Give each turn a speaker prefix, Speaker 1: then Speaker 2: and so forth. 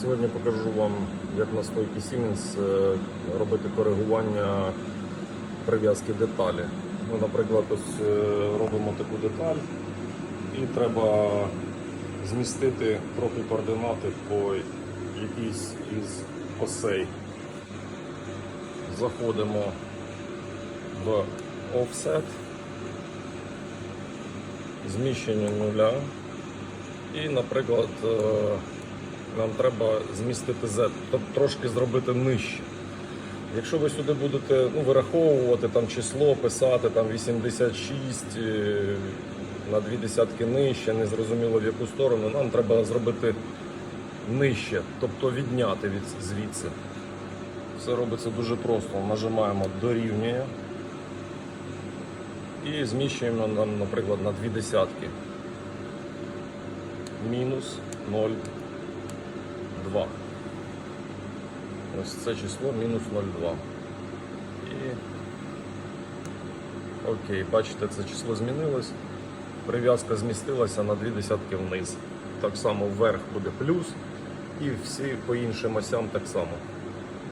Speaker 1: Сьогодні покажу вам, як на стойці Siemens е, робити коригування прив'язки деталі. Ну, наприклад, ось е, робимо таку деталь і треба змістити трохи координати по якійсь із осей. Заходимо в offset, зміщення нуля. І, наприклад, е, нам треба змістити Z, тобто трошки зробити нижче. Якщо ви сюди будете ну, вираховувати там число, писати там 86 е, на дві десятки нижче, не зрозуміло в яку сторону, нам треба зробити нижче, тобто відняти від звідси. Все робиться дуже просто. Нажимаємо дорівнює і зміщуємо нам, наприклад, на дві десятки. Мінус 0,2. Ось це число мінус 0,2. І окей, бачите, це число змінилось. Прив'язка змістилася на 2 десятки вниз. Так само вверх буде плюс. І всі по іншим осям так само.